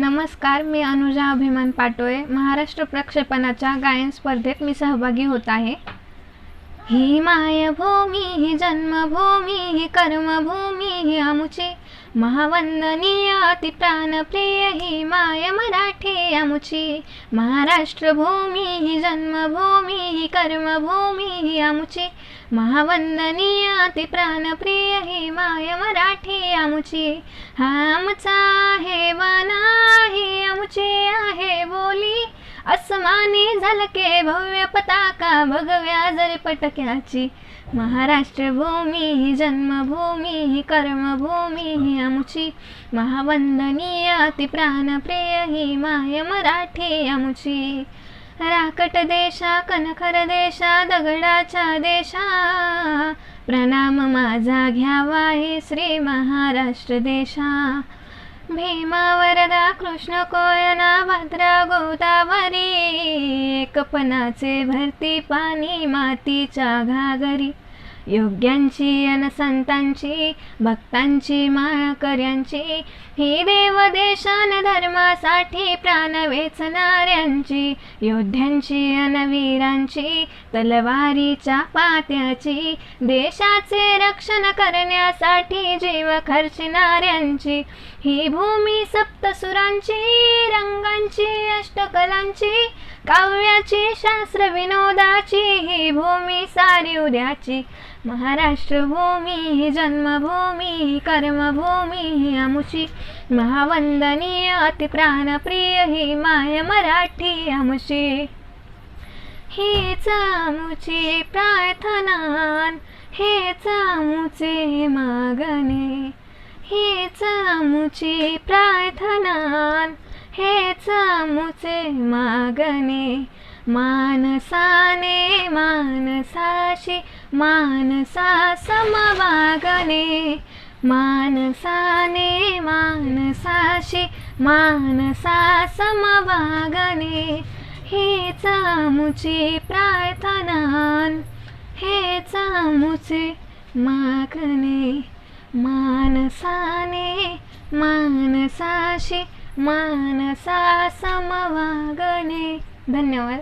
नमस्कार मी अनुजा अभिमान पाटोळे महाराष्ट्र प्रक्षेपणाच्या गायन स्पर्धेत मी सहभागी होत आहे. ही मायभूमी ही जन्मभूमी ही कर्मभूमी ही आमुची महावंदनीय अति प्राणप्रिय ही माय मराठी आमुची. महाराष्ट्र भूमी ही जन्मभूमी ही कर्मभूमी ही आमुची. महावंदनीय अति प्राणप्रिय ही माय मराठी आमुची. हा आमचा हे वना ही आमुची. अस्मानी झलके भव्य पताका भगव्या जरी पटक्याची. महाराष्ट्र भूमी ही जन्मभूमी ही कर्मभूमी ही आमुची. महावंदनीय अति प्राणप्रिय ही माय मराठी आमुची. राकट देशा कनखर देशा दगडाच्या देशा. प्रणाम माझा घ्यावा हे श्री महाराष्ट्र देशा. भीमा वरदा कृष्ण कोयना भद्रा गोदावरी कपनाचे भरती पाणी मातीच्या घागरी. योग्यांची अन संतांची भक्तांची माळकऱ्यांची. ही देव देशान धर्मासाठी प्राण वेचणाऱ्यांची योद्ध्यांची अन वीरांची तलवारीच्या पात्याची. देशाचे रक्षण करण्यासाठी जीव खर्चणाऱ्यांची. ही भूमी सप्तसुरांची रंगांची अष्टकलांची काव्याची शास्त्र विनोदाची. ही भूमी सारी उद्याची. महाराष्ट्रभूमी जन्मभूमी कर्मभूमी अमुशी महावंदनीय अति प्राणप्रिय ही माय मराठी अमुशी हेच आमुची प्रार्थना हेच आमुचे मागणे. हेच आमुची प्रार्थना हेच आमुचे मागणे. मानसाने मानसाशी मानसा समवागने मानसाने मानसाशी मानसा समवागने हेच आमुची प्रार्थना. हेच आमुचे मागणे. मानसाने मानसाशी मानसा समवागणे. धन्यवाद.